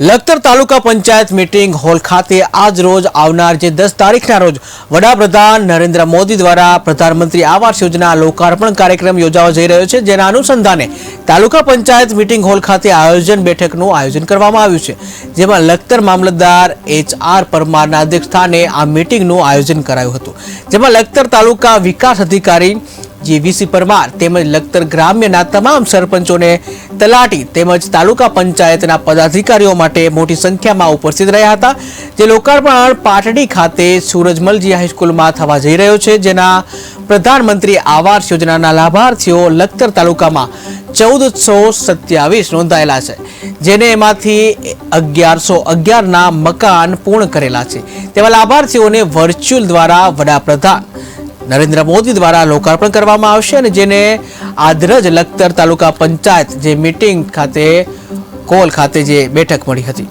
Lakhtar taluka panchayat meeting hall ખાતે આજ રોજ આવનાર જે દસ તારીખના રોજ વડાપ્રધાન નરેન્દ્ર મોદી દ્વારા પ્રધાનમંત્રી આવાસ યોજના લોકાર્પણ કાર્યક્રમ યોજાવા જઈ રહ્યો છે, જેના અનુસંધાને તાલુકા પંચાયત મીટિંગ હોલ ખાતે આયોજન બેઠકનું આયોજન કરવામાં આવ્યું છે. જેમાં લખતર મામલતદાર એચ આર પરમારના અધ્યક્ષસ્થાને આ મીટિંગનું આયોજન કરાયું હતું. જેમાં લખતર તાલુકા વિકાસ અધિકારી જે વીસી પરમાર તેમજ લખતર ગ્રામ્યના તમામ સરપંચોને તલાટી તેમજ તાલુકા પંચાયતના પદાધિકારીઓ માટે મોટી સંખ્યામાં ઉપસ્થિત રહ્યા હતા. જે લોકાર્પણ પાટડી ખાતે સૂરજમલજી હાઈસ્કૂલમાં થવા જઈ રહ્યો છે. જેના પ્રધાનમંત્રી આવાસ યોજનાના લાભાર્થીઓ લખતર તાલુકામાં ચૌદસો સત્યાવીસ નોંધાયેલા છે. જેને એમાંથી અગિયારસો અગિયારના મકાન પૂર્ણ કરેલા છે. તેવા લાભાર્થીઓને વર્ચ્યુઅલ દ્વારા વડાપ્રધાન નરેન્દ્ર મોદી દ્વારા લોકાર્પણ કરવામાં આવશે અને જેને આદરજ લખતર તાલુકા પંચાયત જે મીટિંગ ખાતે કોલ ખાતે જે બેઠક મળી હતી.